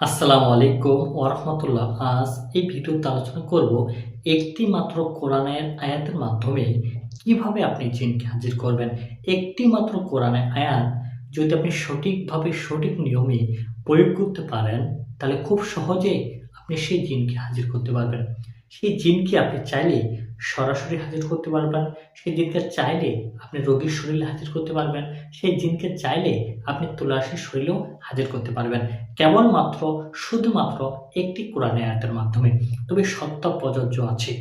আসসালামু আলাইকুম ওরহমতুল্লাহ আজ এই ভিডিওতে আলোচনা করব একটি মাত্র কোরআনের আয়াতের মাধ্যমে কীভাবে আপনি জিনকে হাজির করবেন। একটি মাত্র কোরআনের আয়াত যদি আপনি সঠিকভাবে সঠিক নিয়মে প্রয়োগ করতে পারেন, তাহলে খুব সহজেই আপনি সেই জিনকে হাজির করতে পারবেন। সেই জিনকে আপনি চাইলে সরাসরি হাজির করতে পারবেন? সেই জিনকে চাইলে আপনি রোগীর শরীরে হাজির করতে পারবেন। সেই জিনকে চাইলে আপনি তুলাসীর শরীরেও হাজির করতে পারবেন। কেবলমাত্র, শুধুমাত্র একটি কোরআনের আয়াতের মাধ্যমে। তবে সত্য প্রযোজ্য আছে।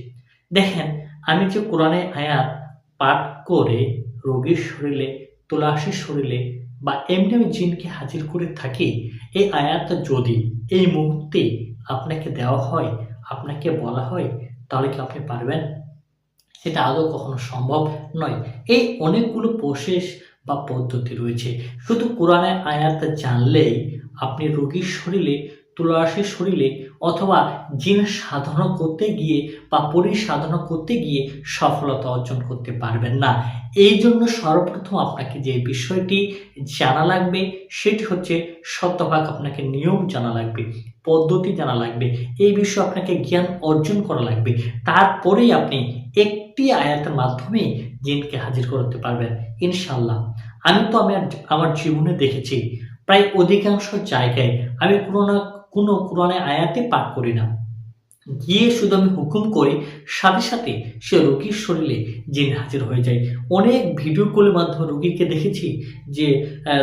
দেখেন, আমি যে কোরআনের আয়াত পাঠ করে রোগীর শরীরে তুলাসীর শরীরে বা এমনি আমি জিনকে হাজির করে থাকি, এই আয়াত যদি এই মুহূর্তে আপনাকে দেওয়া হয় আপনাকে বলা হয়, তাহলে কি আপনি পারবেন? সেটা আদৌ কখনো সম্ভব নয়। এই অনেকগুলো প্রসেস বা পদ্ধতি রয়েছে। শুধু কোরআনের আয়াত জানলেই আপনি রোগীর শরীরে তুলাসীর শরীরে অথবা জিন সাধনা করতে গিয়ে বা পরিসাধনা করতে গিয়ে সফলতা অর্জন করতে পারবেন না। এই জন্য সর্বপ্রথম আপনাকে যে বিষয়টি জানা লাগবে, সেটি হচ্ছে শতভাগ আপনাকে নিয়ম জানা লাগবে, পদ্ধতি জানা লাগবে, এই বিষয়ে আপনাকে জ্ঞান অর্জন করা লাগবে। তারপরেই আপনি একটি আয়াতের মাধ্যমে জিনকে হাজির করতে পারবেন ইনশাল্লাহ আমি তো আমি আমার জীবনে দেখেছি, প্রায় অধিকাংশ জায়গায় আমি কোনো না কোনো কোরআনে আয়াতে পাঠ করি না। গিয়ে শুধু আমি হুকুম করি, সাথে সাথে সে রোগীর শরীরে জিন হাজির হয়ে যায়। অনেক ভিডিও কলের মাধ্যমে রোগীকে দেখেছি যে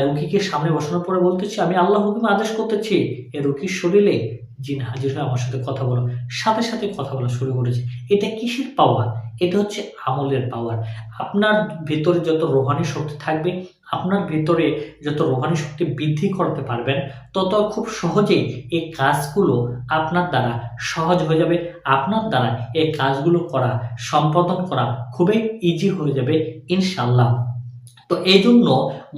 রোগীকে সামনে বসানোর পরে বলতেছি, আমি আল্লাহ হুকুম আদেশ করতেছি এ রোগীর শরীরে জিন হাজির হয়ে আমার সাথে কথা বলো। সাথে সাথে কথা বলা শুরু করেছে। এটা কিসের পাওয়ার এটা হচ্ছে আমলের পাওয়ার আপনার ভেতরে যত রোহানি শক্তি থাকবে আপনার ভেতরে যত রোহানি শক্তি বৃদ্ধি করতে পারবেন, তত খুব সহজেই এই কাজগুলো আপনার দ্বারা সহজ হয়ে যাবে। আপনার দ্বারা এই কাজগুলো করা, সম্পাদন করা খুবই ইজি হয়ে যাবে ইনশাল্লাহ তো এই জন্য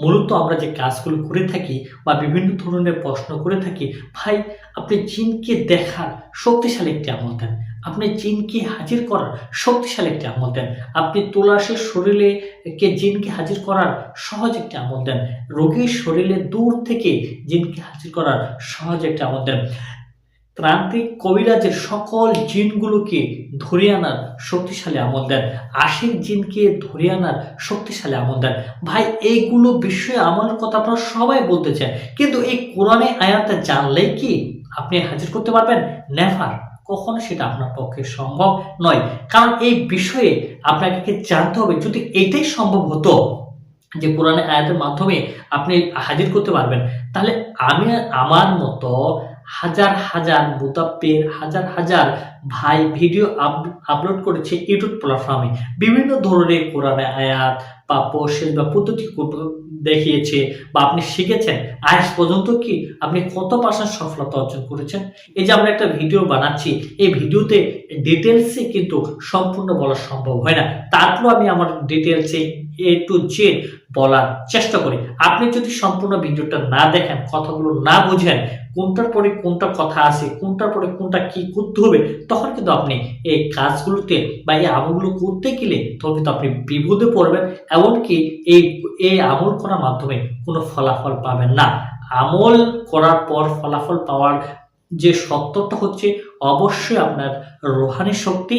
মূলত আমরা যে কাজগুলো করে থাকি বা বিভিন্ন ধরনের প্রশ্ন করে থাকি, ভাই আপনি জিনকে দেখার শক্তিশালী একটি আমল দেন। আপনি জিনকে হাজির করার শক্তিশালী একটি আমল দেন। আপনি তুলাসের শরীরে কে জিনকে হাজির করার সহজ একটি আমল দেন। রোগীর শরীরে দূর থেকে জিনকে হাজির করার সহজ একটি আমল দেন। ত্রান্তিক কবিরাজের সকল জিনগুলোকে ধরে আনার শক্তিশালী আমল দেন। আশিক জিনকে ধরে আনার শক্তিশালী আমল দেন। ভাই, এইগুলো বিষয়ে আমার কথা আপনারা সবাই বলতে চায় কিন্তু এই কোরআনে আয়াতে জানলেই কি আপনি হাজির করতে পারবেন? নেভার কখনো সেটা আপনার পক্ষে সম্ভব নয়। কারণ এই বিষয়ে আপনাকে জানতে হবে? যদি এটাই সম্ভব হতো যে কোরআনে আয়াতের মাধ্যমে আপনি হাজির করতে পারবেন, তাহলে আমি আমার মতো হাজার হাজার মুতাপ্পের হাজার হাজার ভাই ভিডিও আপলোড করেছে ইউটিউব প্ল্যাটফর্মে বিভিন্ন ধরনের কোরআনে আয়াত বা প্রসেস বা পদ্ধতি দেখিয়েছে বা আপনি শিখেছেন, আজ পর্যন্ত কি আপনি কত পার্সেন্ট সফলতা অর্জন করেছেন? এই যে আমরা একটা ভিডিও বানাচ্ছি, এই ভিডিওতে ডিটেলসে কিন্তু সম্পূর্ণ বলা সম্ভব হয় না। তারপর আমি আমার ডিটেলসে এ টু জেড বলার চেষ্টা করি। আপনি যদি সম্পূর্ণ ভিডিওটা না দেখেন, কথাগুলো না বুঝেন কোনটার পরে কোনটা কথা আছে, কোনটার পরে কোনটা কি করতে হবে, তখন কিন্তু আপনি এই কাজগুলোতে বা এই আমলগুলো করতে গেলে তখন কিন্তু আপনি বিপদে পড়বেন, এমনকি এই এই আমল করার মাধ্যমে কোনো ফলাফল পাবেন না। আমল করার পর ফলাফল পাওয়ার যে সত্যটা হচ্ছে, অবশ্যই আপনার রোহানি শক্তি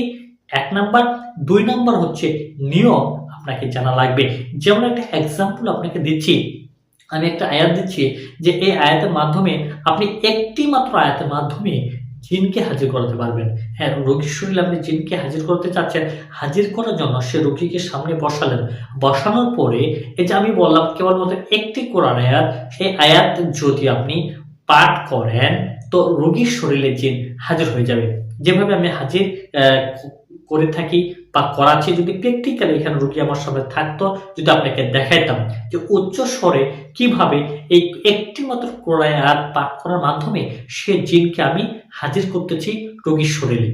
এক নাম্বার। দুই নাম্বার হচ্ছে নিয়ম আপনাকে জানা লাগবে। যেমন একটা এক্সাম্পল আপনাকে দিচ্ছি। আমি একটা আয়াত দিচ্ছি যে এই আয়াতের মাধ্যমে আপনি একটি মাত্র আয়াতের মাধ্যমে জিনকে হাজির করাতে পারবেন। হ্যাঁ রোগীর শরীরে আপনি জিনকে হাজির করতে চাচ্ছেন, হাজির করার জন্য সে রোগীকে সামনে বসালেন। বসানোর পরে এই যে আমি বললাম, কেবলমাত্র একটি কোরআন আয়াত, সেই আয়াত যদি আপনি পাঠ করেন, তো রোগীর শরীরে জিন হাজির হয়ে যাবে। যেভাবে আমি হাজির করে থাকি বা করাচ্ছি যদি প্র্যাকটিক্যালি এখানে রুগী আমার সামনে থাকতো, যদি আপনাকে দেখাইতাম যে উচ্চ স্বরে কীভাবে এই একটি মাত্র কোরআন আয়াত পাঠ করার মাধ্যমে সে জিনকে আমি হাজির করতেছি রোগীর শরীরে।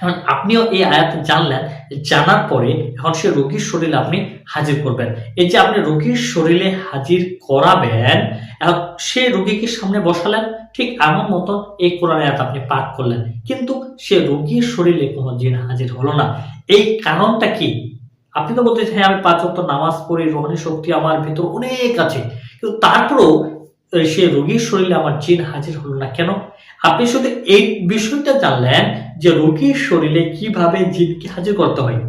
এখন আপনিও এই আয়াত জানলেন, জানার পরে এখন সে রোগীর শরীরে আপনি হাজির করবেন। এই যে আপনি রোগীর শরীরে হাজির করাবেন, এখন সে রোগীকে সামনে বসালেন ঠিক আমার মতন এই কোরআন আয়াত আপনি পাঠ করলেন। কিন্তু সে রোগীর শরীরে কোনো জিন হাজির হলো না। এই কারণটা কি? আপনি তো বলতেছেন হ্যাঁ আমি পাঁচ ওয়াক্ত নামাজ পড়ি, রোহানি শক্তি আমার ভিতর অনেক আছে। কিন্তু তারপরেও সে রোগীর শরীরে আমার জিন হাজির হলো না কেন? আপনি শুধু এই বিষয়টা জানলেন যে রোগীর শরীরে কীভাবে জিনকে হাজির করতে হয়।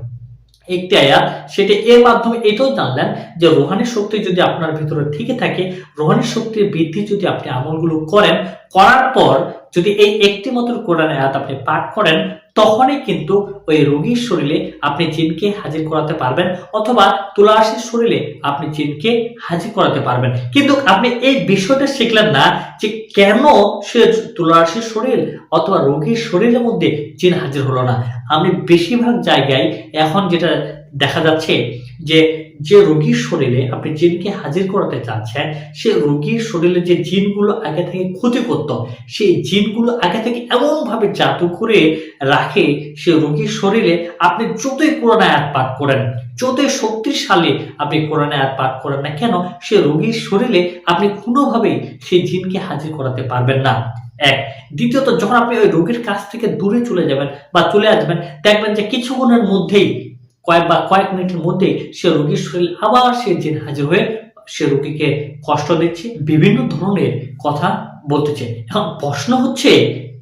একটি আয়াত সেটি এর মাধ্যমে এটাও জানলেন যে রোহানের শক্তি যদি আপনার ভিতরে থেকে থাকে রোহানি শক্তির বৃদ্ধি যদি আপনি আমলগুলো করেন, করার পর যদি এই একটি মতো কোরআন আয়াত আপনি পাঠ করেন তখনই কিন্তু ওই রোগীর শরীরে আপনি জিনকে হাজির করাতে পারবেন অথবা তুলাশের শরীরে আপনি জিনকে হাজির করাতে পারবেন। কিন্তু আপনি এই বিষয়টা শিখলেন না যে কেন সে তুলাশের শরীর অথবা রোগীর শরীরের মধ্যে জিন হাজির হলো না। আমি বেশিরভাগ জায়গায় এখন যেটা দেখা যাচ্ছে যে যে রোগীর শরীরে আপনি জিনকে হাজির করাতে চাচ্ছেন, সে রোগীর শরীরে যে জিনগুলো আগে থেকে ক্ষতি করত সেই জিনগুলো আগে থেকে এমনভাবে জাদু করে রাখে, সে রোগীর শরীরে আপনি যতই কোরআন আয়াত পাঠ করেন, যতই শক্তিশালী আপনি কোরআন আয়াত পাঠ করেন না কেন, সে রোগীর শরীরে আপনি কোনোভাবেই সেই জিনকে হাজির করাতে পারবেন না। এক। দ্বিতীয়ত, যখন আপনি ওই রোগীর কাছ থেকে দূরে চলে যাবেন বা চলে আসবেন, দেখবেন যে কিছুক্ষণের মধ্যেই কয়েক বা কয়েক মিনিটের মধ্যে সে রোগীর শরীর আবার সে জিন হাজির হয়ে সে রোগীকে কষ্ট দিচ্ছে, বিভিন্ন ধরনের কথা বলতেছে। এখন প্রশ্ন হচ্ছে,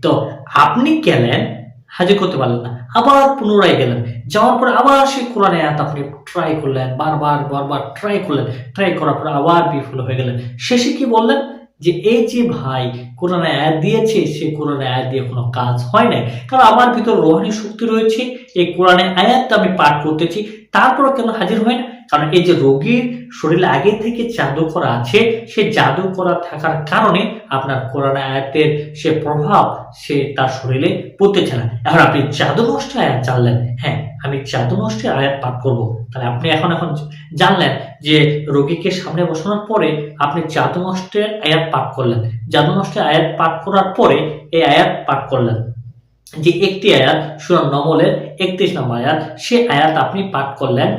তো আপনি গেলেন, হাজির করতে পারলেন না, আবার পুনরায় গেলেন, যাওয়ার পরে আবার সেই কোরআন আয়াত আপনি ট্রাই করলেন, বারবার বারবার ট্রাই করলেন ট্রাই করার পরে আবার বিফল হয়ে গেলেন। শেষে কি বললেন? যে এই যে ভাই কোরআন আয়াত দিয়েছে, সে কোরআন আয়াত দিয়ে কোনো কাজ হয় নাই। কারণ আমার ভিতর রোহানি শক্তি রয়েছে, এই কোরআনে আয়াতটা আমি পাঠ করতেছি তারপরে কেন হাজির হয় না? কারণ এই যে রোগীর শরীরে আগে থেকে জাদু করা আছে, সে জাদু করা থাকার কারণে আপনার কোরআন আয়াতের সে প্রভাব সে তার শরীরে পড়তেছে না। এখন আপনি জাদু নষ্ট আয়াত জানলেন হ্যাঁ আমি জাদু নষ্টের আয়াত পাঠ করব। তাহলে আপনি এখন এখন জানলেন যে রোগীকে সামনে বসানোর পরে আপনি জাদু নষ্টের আয়াত পাঠ করলেন। জাদু নষ্টের আয়াত পাঠ করার পরে এই আয়াত পাঠ করলেন। যে একটি আয়াত, সুরান নমলের একত্রিশ নম্বর আয়াত, সে আয়াত আপনি পাঠ করলেন,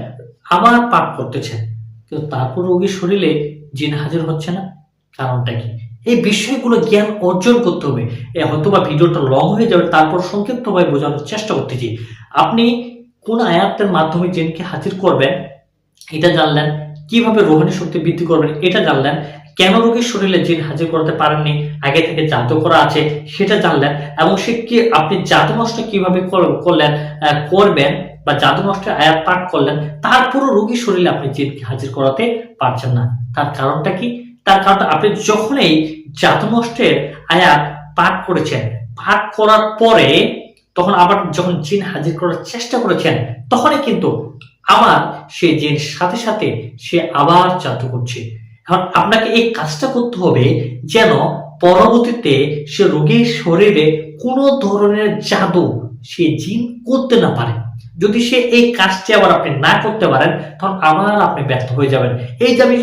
আবার পাঠ করতেছেন। কিন্তু তারপর রোগীর শরীরে জিন হাজির হচ্ছে না। কারণটা কি? এই বিষয়গুলো জ্ঞান অর্জন করতে হবে। এ হয়তো বা ভিডিওটা লং হয়ে যাবে, তারপর সংক্ষিপ্তভাবে বোঝানোর চেষ্টা করতেছি আপনি কোন আয়াতের মাধ্যমে জিনকে হাজির করবেন, এটা জানলেন। কীভাবে রোহানি শক্তি বৃদ্ধি করবেন, এটা জানলেন। কেন রোগীর শরীরে জিন হাজির করতে পারেননি, আগে থেকে জাদু করা আছে, সেটা জানলেন। এবং সে কি, আপনি জাদু নষ্ট কীভাবে করলেন করবেন বা জাদু নষ্টের আয়াত পাঠ করলেন তারপরও রোগীর শরীরে আপনি জিনকে হাজির করাতে পারছেন না। তার কারণটা কি? তার কারণটা আপনি যখনই জাদু নষ্টের আয়াত পাঠ করেছেন, পাঠ করার পরে তখন আবার যখন জিন হাজির করার চেষ্টা করেছেন, তখনই কিন্তু আবার সে জিন সাথে সাথে সে আবার জাদু করছে। এখন আপনাকে এই কাজটা করতে হবে যেন পরবর্তীতে সে রোগীর শরীরে কোনো ধরনের জাদু সে জিন করতে না পারে। যদি সে এই কাজটি আবার আপনি না করতে পারেন, তখন আবার আপনি ব্যর্থ হয়ে যাবেন। এই যে আমি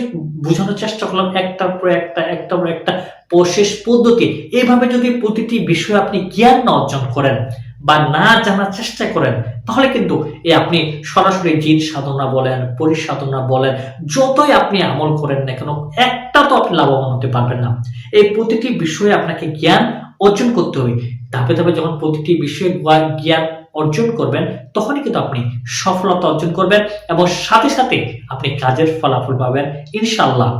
বোঝানোর চেষ্টা করলাম, একটার পর একটা, একটার পর একটা, প্রশেষ পদ্ধতি। এইভাবে যদি প্রতিটি বিষয়ে আপনি জ্ঞান না অর্জন করেন বা না জানার চেষ্টা করেন, তাহলে কিন্তু এই আপনি সরাসরি জিন সাধনা বলেন পরিসাধনা বলেন, যতই আপনি আমল করেন না কেন, একটা তো আপনি লাভবান হতে পারবেন না। এই প্রতিটি বিষয়ে আপনাকে জ্ঞান অর্জন করতে হবে। ধাপে ধাপে যখন প্রতিটি বিষয়ে জ্ঞান অর্জন করবেন, তখনই কিন্তু আপনি সফলতা অর্জন করবেন এবং সাথে সাথে আপনি কাজের ফলাফল পাবেন ইনশাল্লাহ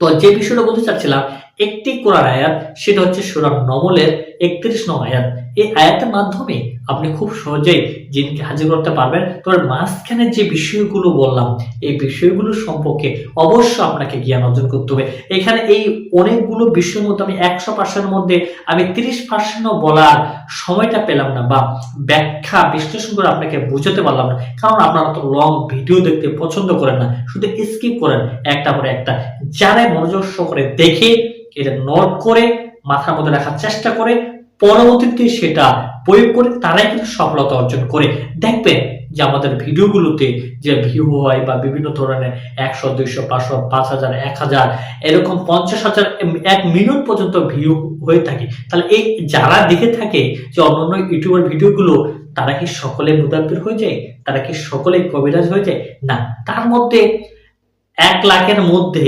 তো যে বিষয়টা বলতে চাচ্ছিলাম একটি কোরআন আয়াত, সেটা হচ্ছে সুরান নমলের একত্রিশ নং আয়াত। এই আয়াতের মাধ্যমে আপনি খুব সহজেই জিনকে হাজির করতে পারবেন। তবে মাঝখানে যে বিষয়গুলো বললাম, এই বিষয়গুলো সম্পর্কে অবশ্য আপনাকে জ্ঞান অর্জন করতে হবে। এখানে এই অনেকগুলো বিষয়ের মধ্যে আমি একশো পার্সেন্টের মধ্যে আমি তিরিশ পার্সেন্টও বলার সময়টা পেলাম না বা ব্যাখ্যা, বিশ্লেষণ করে আপনাকে বুঝাতে পারলাম না। কারণ আপনারা তো লং ভিডিও দেখতে পছন্দ করেন না। শুধু স্কিপ করেন একটা পরে একটা। যারা মনোযোগ সহকারে দেখে এটা নোট করে মাথার মধ্যে রাখার চেষ্টা করে, পরবর্তীতে সেটা প্রয়োগ করে তারাই কিন্তু সফলতা অর্জন করে। দেখবেন যে আমাদের ভিডিওগুলোতে যে ভিউ হয় বা বিভিন্ন ধরনের একশো, দুইশো, পাঁচশো, পাঁচ হাজার, এক হাজার, এরকম পঞ্চাশ হাজার এক মিলিয়ন পর্যন্ত ভিউ হয়ে থাকে। তাহলে এই যারা দেখে থাকে যে অন্যান্য ইউটিউবের ভিডিওগুলো, তারা কি সকলে মুদাব্বির হয়ে যায়? তারা কি সকলে কবিরাজ হয়ে যায়? না, তার মধ্যে এক লাখের মধ্যে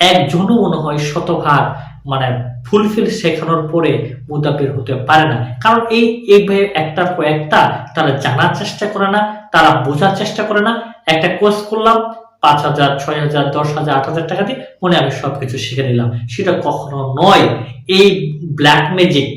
একজনও মনে হয় শতভাগ মানে ফুলফিল শেখানোর পরে মুদাব্বির হতে পারে না। কারণ এই এইভাবে একটার পর একটা তারা জানার চেষ্টা করে না, তারা বোঝার চেষ্টা করে না। একটা কোর্স করলাম, পাঁচ হাজার, ছয় হাজার, দশ হাজার, আট হাজার টাকা দিয়ে মনে আমি সবকিছু শিখে নিলাম। সেটা কখনো নয়, এই ব্ল্যাক ম্যাজিক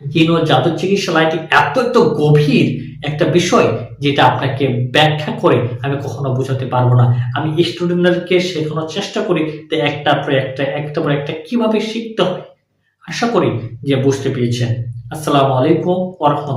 জিন জাদু চিকিৎসা লাইনটি এত এত গভীর একটা বিষয় যেটা আপনাকে ব্যাখ্যা করে আমি কখনো বোঝাতে পারব না। আমি স্টুডেন্টদেরকে শেখানোর চেষ্টা করি যে একটা পর একটা একটা পর একটা কীভাবে শিখতে হয়। আশা করি যে বুঝতে পেরেছেন। আসসালামু আলাইকুম ওরহমতুল্লাহ